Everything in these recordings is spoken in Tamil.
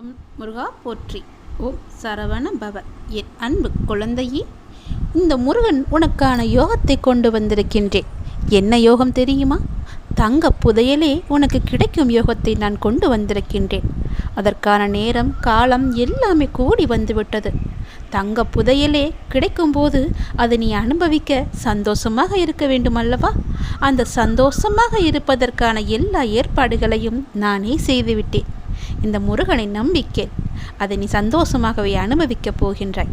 ஓம் முருகா போற்றி. ஓம் சரவண பவ என் அன்பு குழந்தையே இந்த முருகன் உனக்கான யோகத்தை கொண்டு வந்திருக்கின்றேன். என்ன யோகம் தெரியுமா? தங்க புதையலே உனக்கு கிடைக்கும் யோகத்தை நான் கொண்டு வந்திருக்கின்றேன். அதற்கான நேரம் காலம் எல்லாமே கூடி வந்துவிட்டது. தங்க புதையலே கிடைக்கும்போது அதை நீ அனுபவிக்க சந்தோஷமாக இருக்க வேண்டுமல்லவா? அந்த சந்தோஷமாக இருப்பதற்கான எல்லா ஏற்பாடுகளையும் நானே செய்துவிட்டேன். இந்த முருகனை நம்பிக்கை. அதை நீ சந்தோஷமாகவே அனுபவிக்கப் போகின்றாய்.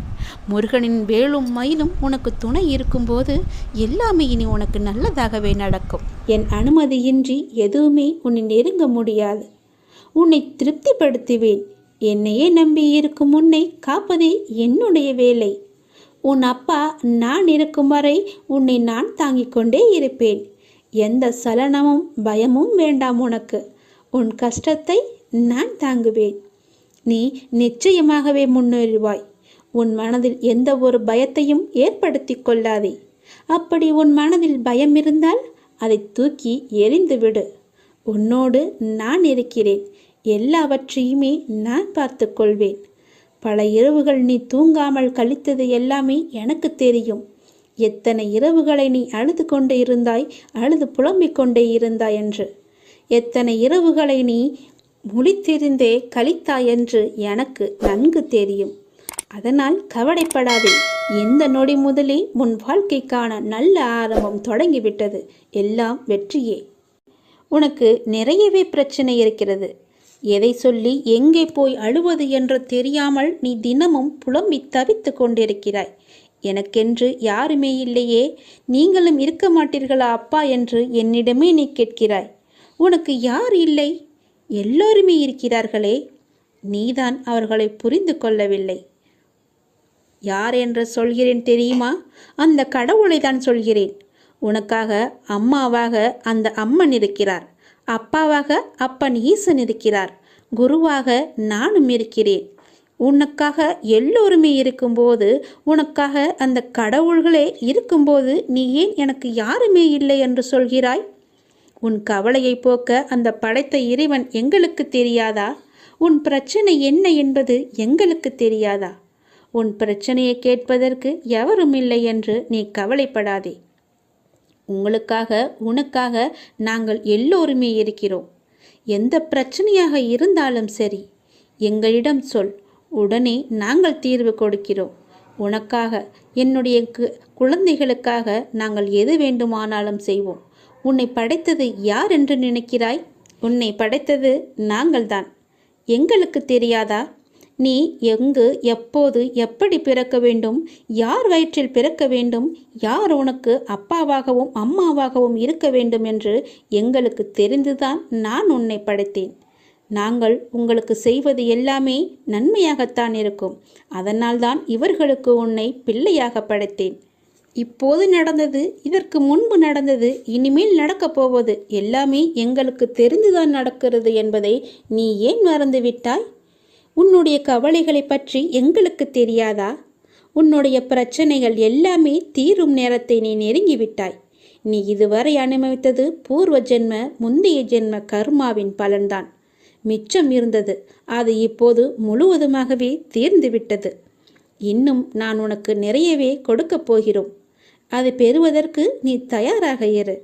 முருகனின் வேலும் மயிலும் உனக்கு துணை இருக்கும்போது எல்லாமே இனி உனக்கு நல்லதாகவே நடக்கும். என் அனுமதியின்றி எதுவுமே உன்னை நெருங்க முடியாது. உன்னை திருப்திப்படுத்துவேன். என்னையே நம்பி இருக்கும் உன்னை காப்பதே என்னுடைய வேலை. உன் அப்பா நான் இருக்கும் வரை உன்னை நான் தாங்கிக் கொண்டே இருப்பேன். எந்த சலனமும் பயமும் வேண்டாம் உனக்கு. உன் கஷ்டத்தை நான் தாங்குவேன். நீ நிச்சயமாகவே முன்னேறுவாய். உன் மனதில் எந்த ஒரு பயத்தையும் ஏற்படுத்தி கொள்ளாதே. அப்படி உன் மனதில் பயம் இருந்தால் அதை தூக்கி எறிந்துவிடு. உன்னோடு நான் இருக்கிறேன். எல்லாவற்றையுமே நான் பார்த்து கொள்வேன். பல இரவுகள் நீ தூங்காமல் கழித்தது எல்லாமே எனக்கு தெரியும். எத்தனை இரவுகளை நீ அழுது கொண்டே இருந்தாய் அழுது புலம்பிக் கொண்டே இருந்தாய் என்று. எத்தனை இரவுகளை நீ முழித்திருந்தே கழித்தாய் என்று எனக்கு நன்கு தெரியும். அதனால் கவலைப்படாதே. இந்த நொடி முதலே உன் வாழ்க்கைக்கான நல்ல ஆரம்பம் தொடங்கிவிட்டது. எல்லாம் வெற்றியே. உனக்கு நிறையவே பிரச்சனை இருக்கிறது. எதை சொல்லி எங்கே போய் அழுவது என்று தெரியாமல் நீ தினமும் புலம்பி தவித்து கொண்டிருக்கிறாய். எனக்கென்று யாருமே இல்லையே. நீங்களும் இருக்க மாட்டீர்களா அப்பா என்று என்னிடமே நீ கேட்கிறாய். உனக்கு யார் இல்லை? எல்லோருமே இருக்கிறார்களே நீதான் அவர்களை புரிந்து கொள்ளவில்லை. யார் என்று சொல்கிறேன் தெரியுமா? அந்த கடவுளை தான் சொல்கிறேன். உனக்காக அம்மாவாக அந்த அம்மன் இருக்கிறார். அப்பாவாக அப்பன் ஈசன் இருக்கிறார். குருவாக நானும் இருக்கிறேன். உனக்காக எல்லோருமே இருக்கும்போது உனக்காக அந்த கடவுள்களே இருக்கும்போது நீ ஏன் எனக்கு யாருமே இல்லை என்று சொல்கிறாய்? உன் கவலையை போக்க அந்த படைத்த இறைவன் எங்களுக்கு தெரியாதா? உன் பிரச்சனை என்ன என்பது எங்களுக்கு தெரியாதா? உன் பிரச்சனையை கேட்பதற்கு எவரும் இல்லை என்று நீ கவலைப்படாதே. உங்களுக்காக உனக்காக நாங்கள் எல்லோருமே இருக்கிறோம். எந்த பிரச்சனையாக இருந்தாலும் சரி எங்களிடம் சொல். உடனே நாங்கள் தீர்வு கொடுக்கிறோம். உனக்காக என்னுடைய குழந்தைகளுக்காக நாங்கள் எது வேண்டுமானாலும் செய்வோம். உன்னை படைத்தது யார் என்று நினைக்கிறாய்? உன்னை படைத்தது நாங்கள்தான். எங்களுக்கு தெரியாதா? நீ எங்கு எப்போது எப்படி பிறக்க வேண்டும்? யார் வயிற்றில் பிறக்க வேண்டும்? யார் உனக்கு அப்பாவாகவும் அம்மாவாகவும் இருக்க வேண்டும் என்று எங்களுக்கு தெரிந்துதான் நான் உன்னை படைத்தேன். நாங்கள் உங்களுக்கு செய்வது எல்லாமே நன்மையாகத்தான் இருக்கும். அதனால்தான் இவர்களுக்கு உன்னை பிள்ளையாக படைத்தேன். இப்போது நடந்தது இதற்கு முன்பு நடந்தது இனிமேல் நடக்கப் போவது எல்லாமே எங்களுக்கு தெரிந்துதான் நடக்கிறது என்பதை நீ ஏன் மறந்துவிட்டாய்? உன்னுடைய கவலைகளை பற்றி எங்களுக்கு தெரியாதா? உன்னுடைய பிரச்சனைகள் எல்லாமே தீரும் நேரத்தை நீ நெருங்கிவிட்டாய். நீ இதுவரை அனுபவித்தது பூர்வ ஜென்ம முந்தைய ஜென்ம கர்மாவின் பலன்தான். மிச்சம் இருந்தது அது இப்போது முழுவதுமாகவே தீர்ந்துவிட்டது. இன்னும் நான் உனக்கு நிறையவே கொடுக்கப் போகிறோம். அதை பெறுவதற்கு நீ தயாராக இரு.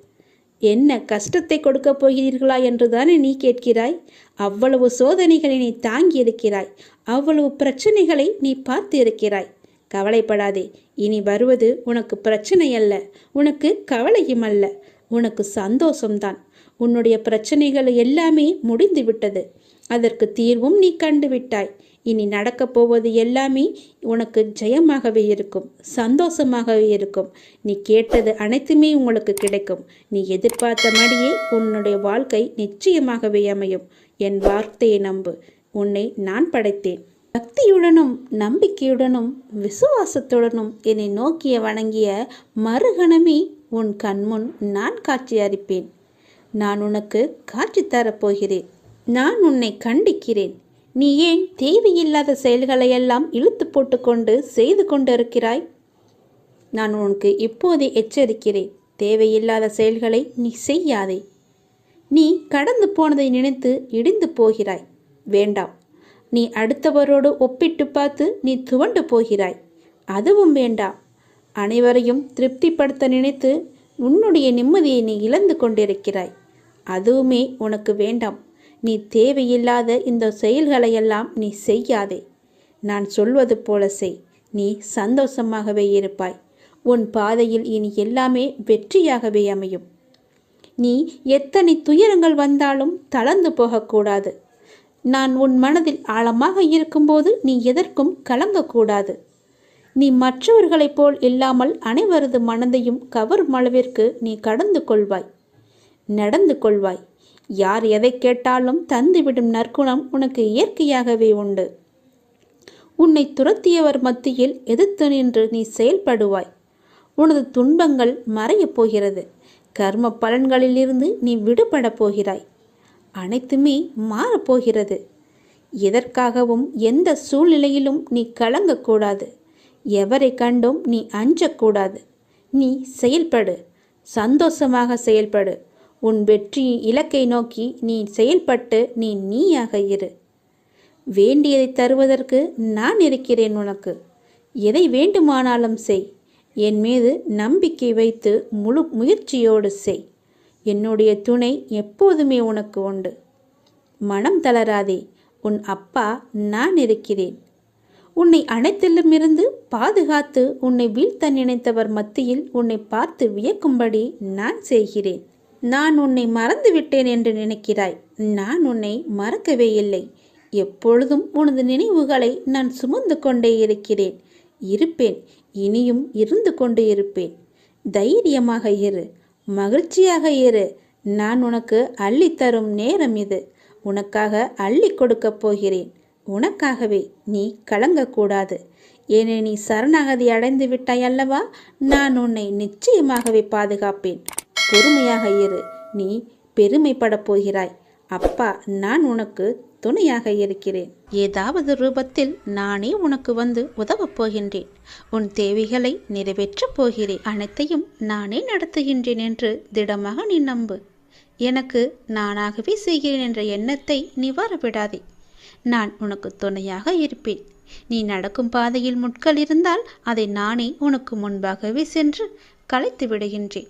என்ன கஷ்டத்தை கொடுக்கப் போகிறீர்களா என்றுதானே நீ கேட்கிறாய்? அவ்வளவு சோதனைகளை நீ தாங்கி இருக்கிறாய். அவ்வளவு பிரச்சனைகளை நீ பார்த்து இருக்கிறாய். கவலைப்படாதே. இனி வருவது உனக்கு பிரச்சனை அல்ல. உனக்கு கவலையும் அல்ல. உனக்கு சந்தோஷம்தான். உன்னுடைய பிரச்சனைகள் எல்லாமே முடிந்து விட்டது அதற்கு தீர்வும் நீ கண்டுவிட்டாய். இனி நடக்கப் போவது எல்லாமே உனக்கு ஜெயமாகவே இருக்கும் சந்தோஷமாகவே இருக்கும். நீ கேட்டது அனைத்துமே உங்களுக்கு கிடைக்கும். நீ எதிர்பார்த்த மாதிரியே உன்னுடைய வாழ்க்கை நிச்சயமாகவே அமையும். என் வார்த்தையை நம்பு. உன்னை நான் படைத்தேன். பக்தியுடனும் நம்பிக்கையுடனும் விசுவாசத்துடனும் என்னை நோக்கிய வணங்கிய மறுகணமே உன் கண்முன் நான் காட்சி அளிப்பேன். நான் உனக்கு காட்சி தரப்போகிறேன். நான் உன்னை கண்டிக்கிறேன். நீ ஏன் தேவையில்லாத செயல்களையெல்லாம் இழுத்து போட்டுக்கொண்டு செய்து கொண்டிருக்கிறாய்? நான் உனக்கு இப்போதே எச்சரிக்கிறேன். தேவையில்லாத செயல்களை நீ செய்யாதே. நீ கடந்து போனதை நினைத்து இடிந்து போகிறாய். வேண்டாம். நீ அடுத்தவரோடு ஒப்பிட்டு பார்த்து நீ துவண்டு போகிறாய். அதுவும் வேண்டாம். அனைவரையும் திருப்திப்படுத்த நினைத்து உன்னுடைய நிம்மதியை நீ இழந்து கொண்டிருக்கிறாய். அதுவுமே உனக்கு வேண்டாம். நீ தேவையில்லாத இந்த செயல்களையெல்லாம் நீ செய்யாதே. நான் சொல்வது போல செய். நீ சந்தோஷமாகவே இருப்பாய். உன் பாதையில் இனி எல்லாமே வெற்றியாகவே அமையும். நீ எத்தனை துயரங்கள் வந்தாலும் தளர்ந்து போகக்கூடாது. நான் உன் மனதில் ஆழமாக இருக்கும்போது நீ எதற்கும் கலங்கக்கூடாது. நீ மற்றவர்களைப் போல் இல்லாமல் அனைவரது மனதையும் கவரும் அளவிற்கு நீ கடந்து கொள்வாய். நடந்து கொள்வாய். யார் எதை கேட்டாலும் தந்துவிடும் நற்குணம் உனக்கு இயற்கையாகவே உண்டு. உன்னை துரத்தியவர் மத்தியில் எதிர்த்து நின்று நீ செயல்படுவாய். உனது துன்பங்கள் மறையப் போகிறது. கர்ம பலன்களிலிருந்து நீ விடுபடப் போகிறாய். அனைத்துமே மாறப்போகிறது எதற்காகவும் எந்த சூழ்நிலையிலும் நீ கலங்கக்கூடாது எவரை கண்டும் நீ அஞ்சக்கூடாது நீ செயல்படு. சந்தோஷமாக செயல்படு. உன் வெற்றி இலக்கை நோக்கி நீ செயல்பட்டு நீ நீயாக இரு. வேண்டியதை தருவதற்கு நான் இருக்கிறேன் உனக்கு. எதை வேண்டுமானாலும் செய். என் மீது நம்பிக்கை வைத்து முழு முயற்சியோடு செய். என்னுடைய துணை எப்போதுமே உனக்கு உண்டு. மனம் தளராதே. உன் அப்பா நான் இருக்கிறேன். உன்னை அனைத்திலுமிருந்து பாதுகாத்து உன்னை வீழ்த்த நினைத்தவர் மத்தியில் உன்னை பார்த்து வியக்கும்படி நான் செய்கிறேன். நான் உன்னை மறந்து விட்டேன் என்று நினைக்கிறாய். நான் உன்னை மறக்கவே இல்லை. எப்பொழுதும் உனது நினைவுகளை நான் சுமந்து கொண்டே இருக்கிறேன். இருப்பேன். இனியும் இருந்து கொண்டு இருப்பேன். தைரியமாக இரு. மகிழ்ச்சியாக இரு. நான் உனக்கு அள்ளித்தரும் நேரம் இது. உனக்காக அள்ளி கொடுக்கப் போகிறேன். உனக்காகவே நீ கலங்கக்கூடாது. ஏனே நீ சரணாகதி அடைந்து விட்டாய் அல்லவா? நான் உன்னை நிச்சயமாகவே பாதுகாப்பேன். பொறுமையாக இரு. நீ பெருமைப்படப் போகிறாய். அப்பா நான் உனக்கு துணையாக இருக்கிறேன். ஏதாவது ரூபத்தில் நானே உனக்கு வந்து உதவப் போகின்றேன். உன் தேவைகளை நிறைவேற்றப் போகிறேன் அனைத்தையும் நானே நடத்துகின்றேன் என்று திடமாக நீ நம்பு. எனக்கு நானாகவே செய்கிறேன் என்ற எண்ணத்தை நீ வரவிடாதே. நான் உனக்கு துணையாக இருப்பேன். நீ நடக்கும் பாதையில் முட்கள் இருந்தால் அதை நானே உனக்கு முன்பாகவே சென்று கலைத்து விடுகின்றேன்.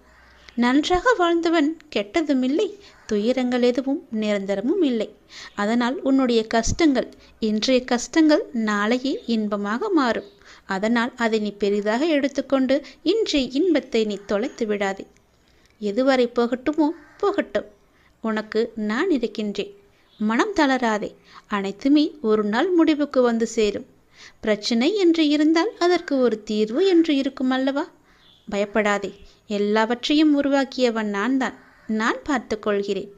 நன்றாக வாழ்ந்தவன் கெட்டதும் இல்லை துயரங்கள் எதுவும் நிரந்தரமும் இல்லை. அதனால் உன்னுடைய கஷ்டங்கள் இன்றைய கஷ்டங்கள் நாளையே இன்பமாக மாறும். அதனால் அதை நீ பெரிதாக எடுத்துக்கொண்டு இன்றைய இன்பத்தை நீ தொலைத்து விடாதே. எதுவரை போகட்டுமோ போகட்டும். உனக்கு நான் இருக்கின்றேன். மனம் தளராதே. அனைத்துமே ஒரு நாள் முடிவுக்கு வந்து சேரும். பிரச்சனை என்று இருந்தால் அதற்கு ஒரு தீர்வு என்று இருக்கும் அல்லவா? பயப்படாதே. எல்லாவற்றையும் உருவாக்கியவன் நான் தான். நான் பார்த்து கொள்கிறேன்.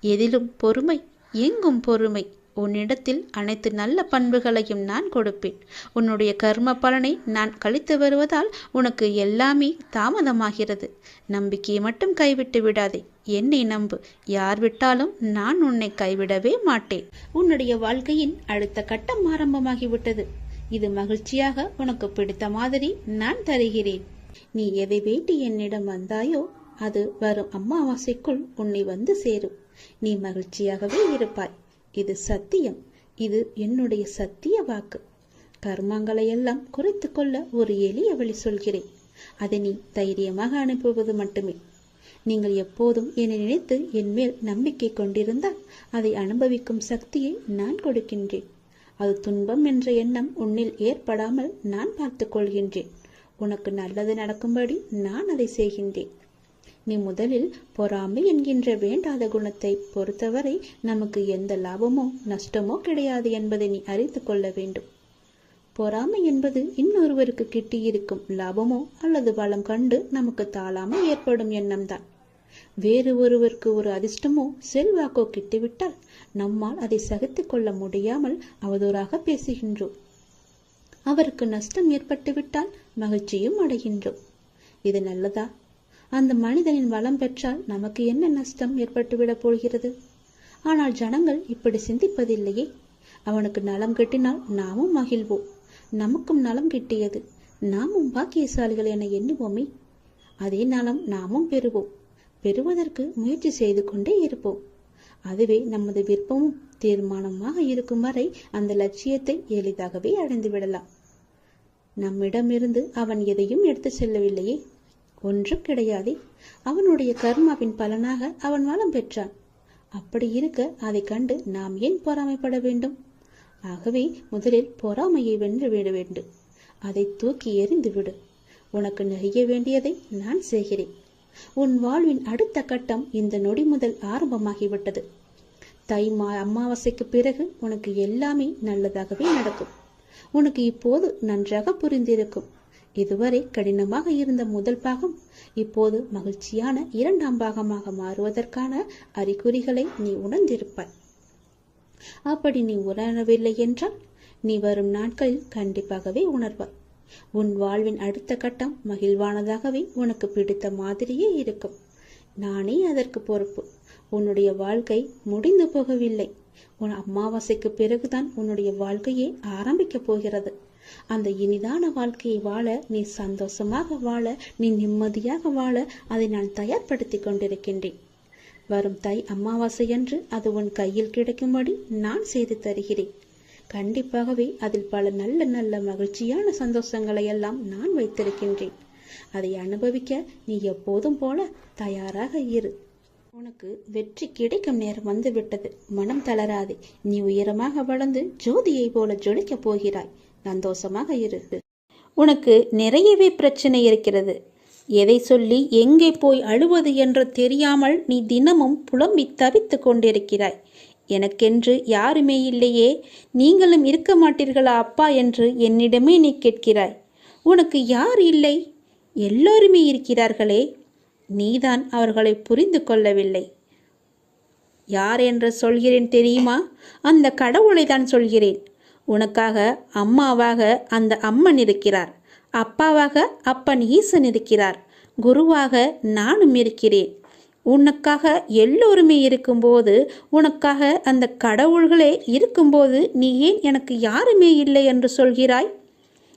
எதிலும் பொறுமை எங்கும் பொறுமை. உன்னிடத்தில் அனைத்து நல்ல பண்புகளையும் நான் கொடுப்பேன். உன்னுடைய கர்ம பலனை நான் கழித்து வருவதால் உனக்கு எல்லாமே தாமதமாகிறது. நம்பிக்கையை மட்டும் கைவிட்டு விடாதே. என்னை நம்பு. யார் விட்டாலும் நான் உன்னை கைவிடவே மாட்டேன். உன்னுடைய வாழ்க்கையின் அடுத்த கட்டம் ஆரம்பமாகிவிட்டது. இது மகிழ்ச்சியாக உனக்கு பிடித்த மாதிரி நான் தருகிறேன். நீ எதை வேண்டி என்னிடம் வந்தாயோ அது வரும் அம்மாவாசைக்குள் உன்னை வந்து சேரும். நீ மகிழ்ச்சியாகவே இருப்பாய். இது சத்தியம். இது என்னுடைய சத்திய வாக்கு. கர்மங்களை எல்லாம் குறைத்து கொள்ள ஒரு எளிய வழி சொல்கிறேன். அதை நீ தைரியமாக அனுப்புவது மட்டுமே. நீங்கள் எப்போதும் என்னை நினைத்து என் மேல் நம்பிக்கை கொண்டிருந்தால் அதை அனுபவிக்கும் சக்தியை நான் கொடுக்கின்றேன். அது துன்பம் என்ற எண்ணம் உன்னில் ஏற்படாமல் நான் பார்த்துக் கொள்கின்றேன். உனக்கு நல்லது நடக்கும்படி நான் அதை செய்கின்றேன். நீ முதலில் பொறாமை என்கின்ற வேண்டாத குணத்தை பொறுத்தவரை நமக்கு எந்த லாபமோ நஷ்டமோ கிடையாது என்பதை நீ அறிந்து கொள்ள வேண்டும். பொறாமை என்பது இன்னொருவருக்கு கிட்டியிருக்கும் லாபமோ அல்லது வளம் கண்டு நமக்கு தாழாமல் ஏற்படும் எண்ணம்தான். வேறு ஒருவருக்கு ஒரு அதிர்ஷ்டமோ செல்வாக்கோ கிட்டிவிட்டால் நம்மால் அதை சகித்துக் கொள்ள முடியாமல் அவதூறாக பேசுகின்றோம். அவருக்கு நஷ்டம் ஏற்பட்டுவிட்டால் மகிழ்ச்சியும் அடைகின்றோம். இது நல்லதா? அந்த மனிதனின் வளம் பெற்றால் நமக்கு என்ன நஷ்டம் ஏற்பட்டுவிடப் போகிறது? ஆனால் ஜனங்கள் இப்படி சிந்திப்பதில்லையே. அவனுக்கு நலம் கிட்டினால் நாமும் மகிழ்வோம். நமக்கும் நலம் கிட்டியது. நாமும் பாக்கியசாலிகள் என எண்ணுவோமே. அதே நலம் நாமும் பெறுவோம். பெறுவதற்கு முயற்சி செய்து கொண்டே இருப்போம். அதுவே நமது விருப்பமும். தீர்மானமாக இருக்கும் வரை அந்த லட்சியத்தை எளிதாகவே அடைந்து விடலாம் நம்மிடமிருந்து அவன் எதையும் எடுத்து செல்லவில்லையே. ஒன்றும் கிடையாதே. அவனுடைய கர்மாவின் பலனாக அவன் வளம் பெற்றான். அப்படி இருக்க அதை கண்டு நாம் ஏன் பொறாமைப்பட வேண்டும்? ஆகவே முதலில் பொறாமையை வென்று விட வேண்டும். அதை தூக்கி எறிந்து விடு. உனக்கு நெறிய வேண்டியதை நான் செய்கிறேன். உன் வாழ்வின் அடுத்த கட்டம் இந்த நொடி முதல் ஆரம்பமாகிவிட்டது. தை மா அமாவாசைக்கு பிறகு உனக்கு எல்லாமே நல்லதாகவே நடக்கும். உனக்கு இப்போது நன்றாக புரிந்திருக்கும். இதுவரை கடினமாக இருந்த முதல் பாகம் இப்போது மகிழ்ச்சியான இரண்டாம் பாகமாக மாறுவதற்கான அறிகுறிகளை நீ உணர்ந்திருப்பாய். அப்படி நீ உணரவில்லை என்றால் நீ வரும் நாட்களில் கண்டிப்பாகவே உணர்வாய். உன் வாழ்வின் அடுத்த கட்டம் மகிழ்வானதாகவே உனக்கு பிடித்த மாதிரியே இருக்கும். நானே அதற்கு பொறுப்பு. உன்னுடைய வாழ்க்கை முடிந்து போகவில்லை. உன் அமாவாசைக்கு பிறகுதான் உன்னுடைய வாழ்க்கையே ஆரம்பிக்கப் போகிறது. அந்த இனிதான வாழ்க்கையை வாழ நீ சந்தோஷமாக வாழ நீ நிம்மதியாக வாழ அதை நான் தயார்படுத்தி கொண்டிருக்கின்றேன். வரும் தை அமாவாசையன்று அது உன் கையில் கிடைக்கும்படி நான் செய்து தருகிறேன். கண்டிப்பாகவே அதில் பல நல்ல நல்ல மகிழ்ச்சியான சந்தோஷங்களை எல்லாம் நான் வைத்திருக்கின்றேன். அதை அனுபவிக்க நீ எப்போதும் போல தயாராக இரு. உனக்கு வெற்றி கிடைக்கும் நேரம் வந்துவிட்டது. மனம் தளராதே. நீ உயரமாக வளர்ந்து ஜோதியை போல ஜொலிக்கப் போகிறாய். சந்தோஷமாக இரு. உனக்கு நிறையவே பிரச்சனை இருக்கிறது. எதை சொல்லி எங்கே போய் அழுவது என்று தெரியாமல் நீ தினமும் புலம்பி தவித்து கொண்டிருக்கிறாய். எனக்கென்று யாருமே இல்லையே. நீங்களும் இருக்க மாட்டீர்களா அப்பா என்று என்னிடமே நீ கேட்கிறாய். உனக்கு யார் இல்லை? எல்லோருமே இருக்கிறார்களே. நீதான் அவர்களை புரிந்து கொள்ளவில்லை யார் என்று சொல்கிறேன் தெரியுமா? அந்த கடவுளை தான் சொல்கிறேன். உனக்காக அம்மாவாக அந்த அம்மன் இருக்கிறார். அப்பாவாக அப்பன் ஈசன் இருக்கிறார். குருவாக நானும் இருக்கிறேன். உனக்காக எல்லோருமே இருக்கும்போது உனக்காக அந்த கடவுள்களே இருக்கும்போது நீ ஏன் எனக்கு யாருமே இல்லை என்று சொல்கிறாய்?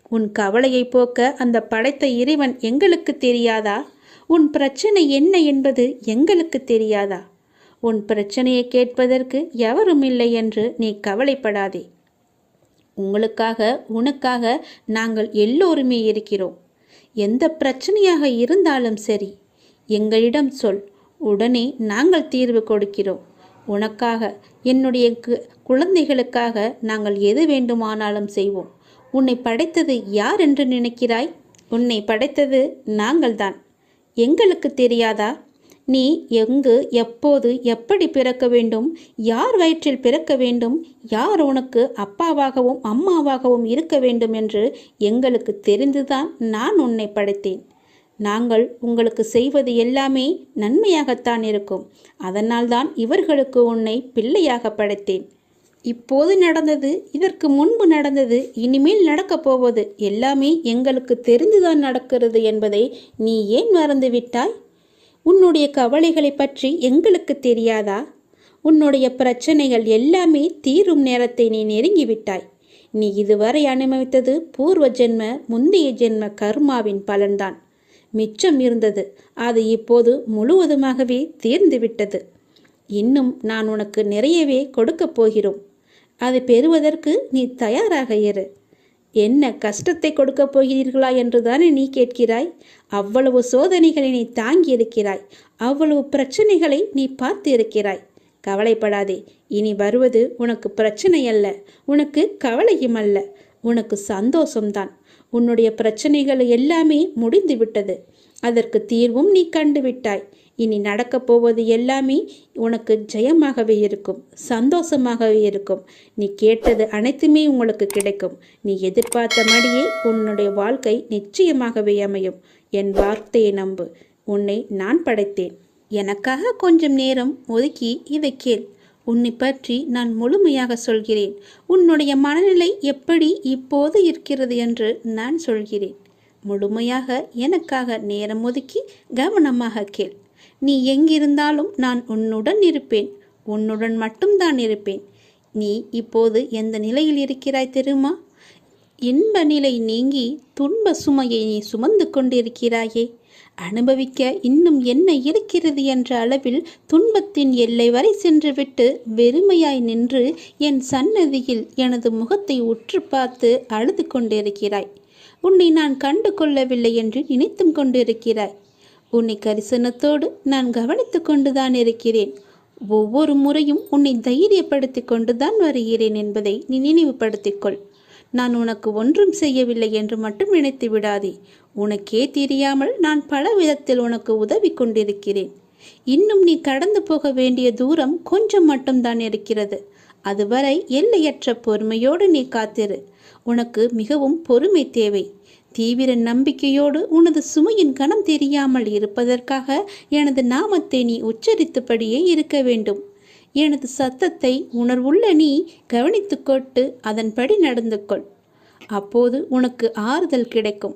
உன் கவலையை போக்க அந்த படைத்த இறைவன் எங்களுக்கு தெரியாதா? உன் பிரச்சனை என்ன என்பது எங்களுக்கு தெரியாதா? உன் பிரச்சனையை கேட்பதற்கு எவரும் இல்லை என்று நீ கவலைப்படாதே. உங்களுக்காக உனக்காக நாங்கள் எல்லோருமே இருக்கிறோம். எந்த பிரச்சனையாக இருந்தாலும் சரி எங்களிடம் சொல். உடனே நாங்கள் தீர்வு கொடுக்கிறோம். உனக்காக என்னுடைய கு- குழந்தைகளுக்காக நாங்கள் எது வேண்டுமானாலும் செய்வோம். உன்னை படைத்தது யார் என்று நினைக்கிறாய்? உன்னை படைத்தது நாங்கள்தான். எங்களுக்கு தெரியாதா? நீ எங்கு எப்போது எப்படி பிறக்க வேண்டும்? யார் வயிற்றில் பிறக்க வேண்டும்? யார் உனக்கு அப்பாவாகவும் அம்மாவாகவும் இருக்க வேண்டும் என்று எங்களுக்கு தெரிந்துதான் நான் உன்னை படைத்தேன். நாங்கள் உங்களுக்கு செய்வது எல்லாமே நன்மையாகத்தான் இருக்கும். அதனால்தான் இவர்களுக்கு உன்னை பிள்ளையாக படைத்தேன். இப்போது நடந்தது இதற்கு முன்பு நடந்தது இனிமேல் நடக்கப் போவது எல்லாமே எங்களுக்கு தெரிந்துதான் நடக்கிறது என்பதை நீ ஏன் மறந்துவிட்டாய்? உன்னுடைய கவலைகளை பற்றி எங்களுக்கு தெரியாதா? உன்னுடைய பிரச்சனைகள் எல்லாமே தீரும் நேரத்தை நீ நெருங்கிவிட்டாய். நீ இதுவரை அனுபவித்தது பூர்வ ஜென்ம முந்தைய ஜென்ம கர்மாவின் பலன்தான். மிச்சம் இருந்தது அது இப்போது முழுவதுமாகவே தீர்ந்துவிட்டது. இன்னும் நான் உனக்கு நிறையவே கொடுக்கப் போகிறோம். அதை பெறுவதற்கு நீ தயாராக இரு. என்ன கஷ்டத்தை கொடுக்கப் போகிறீர்களா என்றுதானே நீ கேட்கிறாய்? அவ்வளவு சோதனைகளை நீ தாங்கி இருக்கிறாய். அவ்வளவு பிரச்சனைகளை நீ பார்த்து இருக்கிறாய். கவலைப்படாதே. இனி வருவது உனக்கு பிரச்சனை அல்ல. உனக்கு கவலையும் அல்ல. உனக்கு சந்தோஷம்தான். உன்னுடைய பிரச்சனைகள் எல்லாமே முடிந்து விட்டது அதற்கு தீர்வும் நீ கண்டுவிட்டாய். இனி நடக்கப் போவது எல்லாமே உனக்கு ஜெயமாகவே இருக்கும் சந்தோஷமாகவே இருக்கும். நீ கேட்டது அனைத்துமே உங்களுக்கு கிடைக்கும். நீ எதிர்பார்த்த மடியே உன்னுடைய வாழ்க்கை நிச்சயமாகவே அமையும். என் வார்த்தையை நம்பு. உன்னை நான் படைத்தேன். எனக்காக கொஞ்சம் நேரம் ஒதுக்கி இதை கேள். உன்னை பற்றி நான் முழுமையாக சொல்கிறேன். உன்னுடைய மனநிலை எப்படி இப்போது இருக்கிறது என்று நான் சொல்கிறேன். முழுமையாக எனக்காக நேரம் ஒதுக்கி கவனமாக கேள். நீ எங்கிருந்தாலும் நான் உன்னுடன் இருப்பேன். உன்னுடன் மட்டும்தான் இருப்பேன். நீ இப்போது எந்த நிலையில் இருக்கிறாய் தெரியுமா? இன்ப நிலை நீங்கி துன்ப சுமையை நீ சுமந்து கொண்டிருக்கிறாயே. அனுபவிக்க இன்னும் என்ன இருக்கிறது என்ற அளவில் துன்பத்தின் எல்லை வரை சென்றுவிட்டு வெறுமையாய் நின்று என் சன்னதியில் எனது முகத்தை உற்று பார்த்து அழுது கொண்டிருக்கிறாய். உன்னை நான் கண்டு கொள்ளவில்லை என்று நினைத்தும் கொண்டிருக்கிறாய். உன்னை கரிசனத்தோடு நான் கவனித்து கொண்டுதான் இருக்கிறேன். ஒவ்வொரு முறையும் உன்னை தைரியப்படுத்தி கொண்டுதான் வருகிறேன் என்பதை நீ நினைவுபடுத்திக்கொள் நான் உனக்கு ஒன்றும் செய்யவில்லை என்று மட்டும் நினைத்து விடாதே. உனக்கே தெரியாமல் நான் பல விதத்தில் உனக்கு உதவி கொண்டிருக்கிறேன். இன்னும் நீ கடந்து போக வேண்டிய தூரம் கொஞ்சம் மட்டும்தான் இருக்கிறது. அதுவரை எல்லையற்ற பொறுமையோடு நீ காத்திரு. உனக்கு மிகவும் பொறுமை தேவை. தீவிர நம்பிக்கையோடு உனது சுமையின் கணம் தெரியாமல் இருப்பதற்காக எனது நாமத்தை நீ உச்சரித்தபடியே இருக்க வேண்டும். எனது சத்தத்தை உணர்வுள்ள நீ கவனித்துக்கொண்டு அதன்படி நடந்து கொள் அப்போது உனக்கு ஆறுதல் கிடைக்கும்.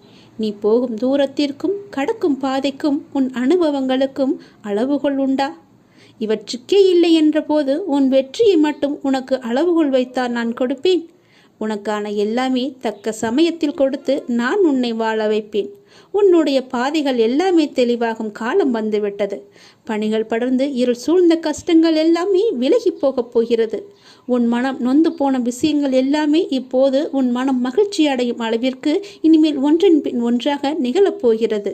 நீ போகும் தூரத்திற்கும் கடக்கும் பாதைக்கும் உன் அனுபவங்களுக்கும் அளவுகோல் உண்டா? இவற்றுக்கே இல்லை என்றபோது உன் வெற்றியை மட்டும் உனக்கு அளவுகோல் வைத்தால் நான் கொடுப்பேன். உனக்கான எல்லாமே தக்க சமயத்தில் கொடுத்து நான் உன்னை வாழ வைப்பேன். உன்னுடைய பாதைகள் எல்லாமே தெளிவாகும் காலம் வந்துவிட்டது. பணிகள் படர்ந்து இருள் சூழ்ந்த கஷ்டங்கள் எல்லாமே விலகி போகப் போகிறது. உன் மனம் நொந்து போன விஷயங்கள் எல்லாமே இப்போது உன் மனம் மகிழ்ச்சி அடையும் அளவிற்கு இனிமேல் ஒன்றின் பின் ஒன்றாக நிகழப்போகிறது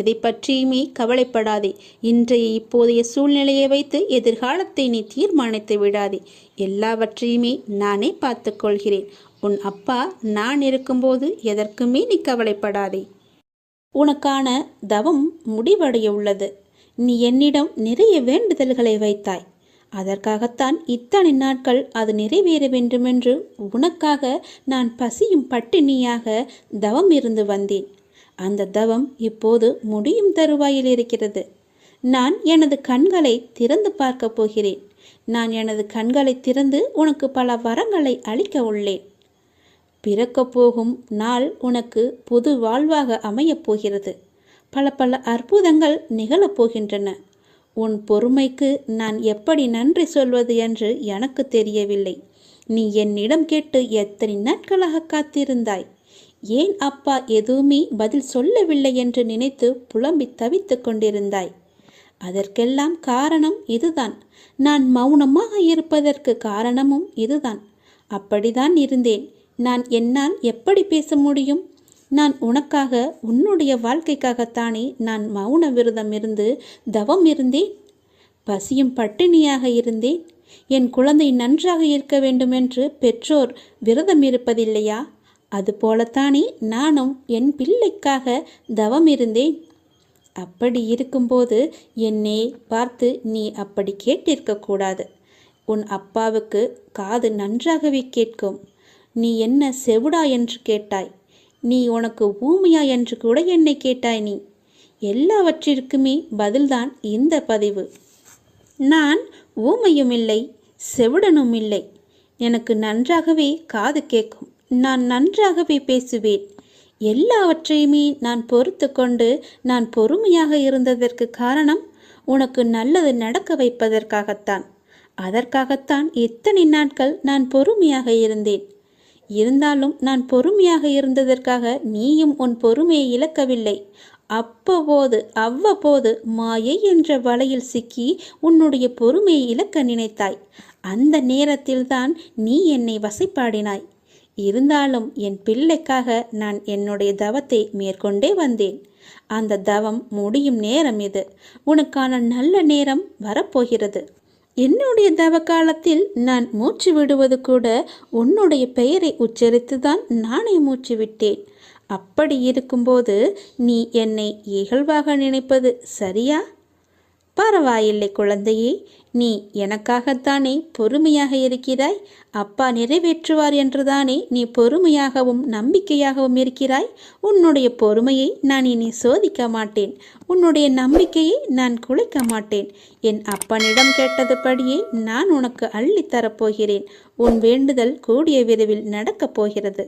எதை பற்றியுமே கவலைப்படாதே. இன்றைய இப்போதைய சூழ்நிலையை வைத்து எதிர்காலத்தை நீ தீர்மானித்து விடாதே. எல்லாவற்றையுமே நானே பார்த்து கொள்கிறேன் உன் அப்பா நான் இருக்கும்போது எதற்குமே நீ கவலைப்படாதே. உனக்கான தவம் முடிவடைய உள்ளது நீ என்னிடம் நிறைய வேண்டுதல்களை வைத்தாய். அதற்காகத்தான் இத்தனை நாட்கள் அது நிறைவேற வேண்டுமென்று உனக்காக நான் பசியும் பட்டினியாக தவம் இருந்து வந்தேன். அந்த தவம் இப்போது முடியும் தருவாயில் இருக்கிறது. நான் எனது கண்களை திறந்து பார்க்கப் போகிறேன். நான் எனது கண்களை திறந்து உனக்கு பல வரங்களை அளிக்க உள்ளேன். பிறக்கப் போகும் நாள் உனக்கு புது வாழ்வாக அமையப் போகிறது. பல பல அற்புதங்கள் நிகழப் போகின்றன. உன் பொறுமைக்கு நான் எப்படி நன்றி சொல்வது என்று எனக்கு தெரியவில்லை. நீ என்னிடம் கேட்டு எத்தனை நாட்களாக காத்திருந்தாய்? ஏன் அப்பா எதுவுமே பதில் சொல்லவில்லை என்று நினைத்து புலம்பி தவித்துக் கொண்டிருந்தாய். அதற்கெல்லாம் காரணம் இதுதான். நான் மௌனமாக இருப்பதற்கு காரணமும் இதுதான். அப்படிதான் இருந்தேன். நான் என்னால் எப்படி பேச முடியும்? நான் உனக்காக உன்னுடைய வாழ்க்கைக்காகத்தானே நான் மௌன விரதம் இருந்து தவம் இருந்தேன்? பசியும் பட்டினியாக இருந்தேன்? என் குழந்தை நன்றாக இருக்க வேண்டுமென்று பெற்றோர் விரதம் இருப்பதில்லையா? அதுபோலத்தானே நானும் என் பிள்ளைக்காக தவம் இருந்தேன் அப்படி இருக்கும்போது என்னை பார்த்து நீ அப்படி கேட்டிருக்கக்கூடாது உன் அப்பாவுக்கு காது நன்றாகவே கேட்கும். நீ என்ன செவுடா என்று கேட்டாய். நீ உனக்கு ஊமையா என்று கூட என்னை கேட்டாய் நீ. எல்லாவற்றிற்குமே பதில்தான் இந்த பதிவு. நான் ஊமையும் இல்லை செவுடனும் இல்லை. எனக்கு நன்றாகவே காது கேட்கும். நான் நன்றாகவே பேசுவேன். எல்லாவற்றையுமே நான் பொறுத்து கொண்டு நான் பொறுமையாக இருந்ததற்கு காரணம் உனக்கு நல்லது நடக்க வைப்பதற்காகத்தான். அதற்காகத்தான் இத்தனை நாட்கள் நான் பொறுமையாக இருந்தேன். இருந்தாலும் நான் பொறுமையாக இருந்ததற்காக நீயும் உன் பொறுமையை இழக்கவில்லை. அப்பபோது அவ்வப்போது மாயை என்ற வலையில் சிக்கி உன்னுடைய பொறுமையை இழக்க நினைத்தாய். அந்த நேரத்தில்தான் நீ என்னை வசைப்பாடினாய். இருந்தாலும் என் பிள்ளைக்காக நான் என்னுடைய தவத்தை மேற்கொண்டே வந்தேன். அந்த தவம் முடியும் நேரம் இது. உனக்கான நல்ல நேரம் வரப்போகிறது. என்னுடைய தவ காலத்தில் நான் மூச்சு விடுவது கூட உன்னுடைய பெயரை உச்சரித்துதான் நானே மூச்சு விட்டேன். அப்படி இருக்கும்போது நீ என்னை இகழ்வாக நினைப்பது சரியா? பரவாயில்லை குழந்தையே நீ எனக்காகத்தானே பொறுமையாக இருக்கிறாய்? அப்பா நிறைவேற்றுவார் என்றுதானே நீ பொறுமையாகவும் நம்பிக்கையாகவும் இருக்கிறாய்? உன்னுடைய பொறுமையை நான் இனி சோதிக்க மாட்டேன். உன்னுடைய நம்பிக்கையை நான் குலைக்க மாட்டேன். என் அப்பனிடம் கேட்டதுபடியே நான் உனக்கு அள்ளித்தரப்போகிறேன். உன் வேண்டுதல் கூடிய விரைவில் நடக்கப் போகிறது